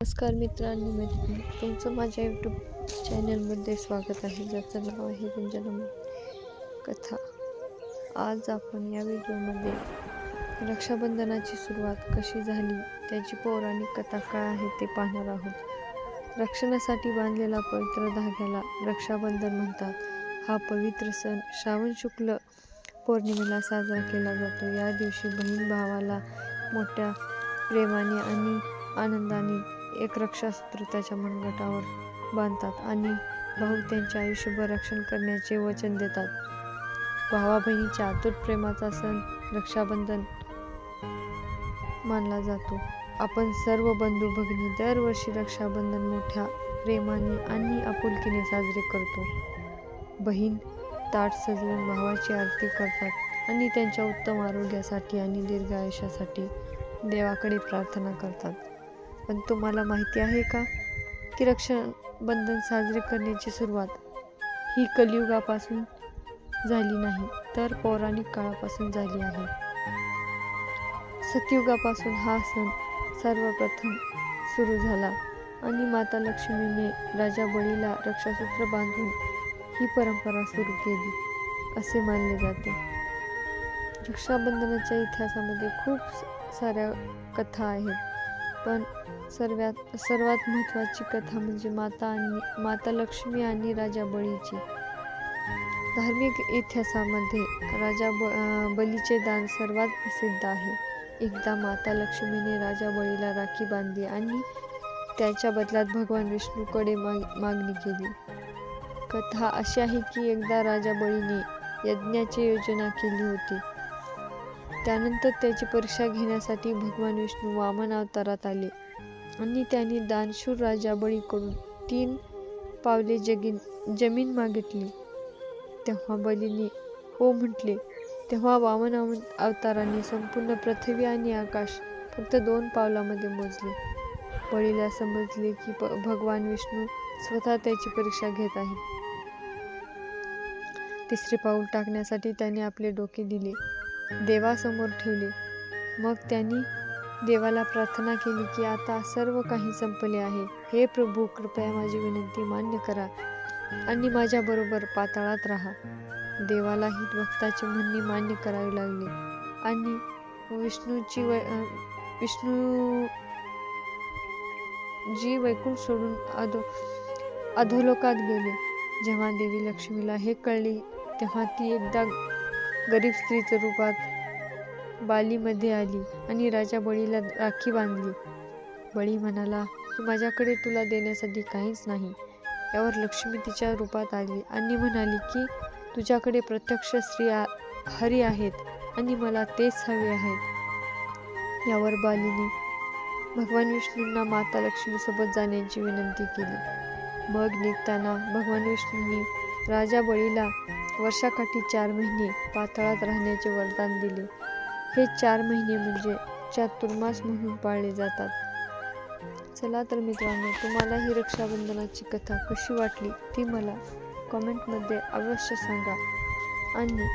नमस्कार मित्रांनो मैत्रिणी. तुमचं माझ्या यूट्यूब चॅनलमध्ये स्वागत आहे. ज्याचं नाव आहे रंजनम कथा. आज आपण या व्हिडिओमध्ये रक्षाबंधनाची सुरुवात कशी झाली त्याची पौराणिक कथा काय आहे ते पाहणार आहोत. रक्षणासाठी बांधलेला पवित्र धाग्याला रक्षाबंधन म्हणतात. हा पवित्र सण श्रावण शुक्ल पौर्णिमेला साजरा केला जातो. या दिवशी बहीण भावाला मोठ्या प्रेमाने आणि आनंदाने एक रक्षासूत्र त्याच्या मनगटावर बांधतात आणि भाऊ त्यांचे आयुष्यभर रक्षण करण्याचे वचन देतात. भावा बहिणीच्या अतूट प्रेमाचा सण रक्षाबंधन मानला जातो. आपण सर्व बंधू भगिनी दरवर्षी रक्षाबंधन मोठ्या प्रेमाने आणि आपुलकीने साजरे करतो. बहीण ताट सजवून भावाची आरती करतात आणि त्यांच्या उत्तम आरोग्यासाठी आणि दीर्घ आयुष्यासाठी देवाकडे प्रार्थना करतात. पण तुम्हाला माहिती आहे का की रक्षाबंधन साजरे करण्याची सुरुवात ही कलियुगापासून झाली नाही तर पौराणिक काळापासून झाली आहे. सतयुगापासून हा सण सर्वप्रथम सुरू झाला आणि माता लक्ष्मीने राजा बळीला रक्षासूत्र बांधून ही परंपरा सुरू केली असे मानले जाते. रक्षाबंधनाच्या इतिहासामध्ये खूप साऱ्या कथा आहेत. पण सर्वात सर्वात महत्त्वाची कथा म्हणजे माता आणि माता लक्ष्मी आणि राजा बळीची. धार्मिक इतिहासामध्ये राजा ब बलीचे दान सर्वात प्रसिद्ध आहे. एकदा माता लक्ष्मीने राजा बळीला राखी बांधली आणि त्याच्या बदल्यात भगवान विष्णूकडे माग मागणी केली. कथा अशी आहे की एकदा राजा बळीने यज्ञाची योजना केली होती. त्यानंतर त्याची परीक्षा घेण्यासाठी भगवान विष्णू वामन अवतारात आले आणि त्यांनी दानशूर राजा बळीकडून तीन पावले जगीन जमीन मागितली. तेव्हा बलीने हो म्हटले तेव्हा वामन अव- अवताराने संपूर्ण पृथ्वी आणि आकाश फक्त दोन पावलामध्ये मोजले. बळीला समजले की प भगवान विष्णू स्वतः त्याची परीक्षा घेत आहे. तिसरे पाऊल टाकण्यासाठी त्याने आपले डोके दिले. देवासमोर ठेवले. मग त्यांनी देवाला प्रार्थना केली की आता सर्व काही संपले आहे. हे प्रभू कृपया माझी विनंती मान्य करा आणि माझ्याबरोबर पाताळात राहा. देवालाही भक्ताचे म्हणणे मान्य करावे लागले. आणि विष्णूची वै विष्णू जी वैकुंठ सोडून अधो अधोलोकात गेले. जेव्हा देवी लक्ष्मीला हे कळले तेव्हा ती एकदा गरीब स्त्रीच्या रूपात बालीमध्ये आली आणि राजा बळीला राखी बांधली. बळी म्हणाला की माझ्याकडे तुला देण्यासाठी काहीच नाही. यावर लक्ष्मी तिच्या रूपात आली आणि म्हणाली की तुझ्याकडे प्रत्यक्ष स्त्री हरी आहेत आणि मला तेच हवे आहेत. यावर बालीने भगवान विष्णूंना माता लक्ष्मीसोबत जाण्याची विनंती केली. मग निघताना भगवान विष्णूंनी राजा बळीला वर्षाकाठी चार महिने पाताळात राहण्याचे वरदान दिले. हे चार महिने म्हणजे चातुर्मास म्हणून पाळले जातात. चला तर मित्रांनो तुम्हाला ही रक्षाबंधनाची कथा कशी वाटली ती मला कमेंटमध्ये अवश्य सांगा. आणि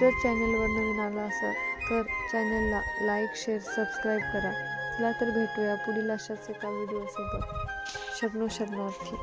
जर चॅनलवर नवीन आला असाल तर चॅनलला लाईक शेअर सबस्क्राईब करा. चला तर भेटूया पुढील अशाच एका व्हिडिओसोबत. शब्नो शरणार्थी.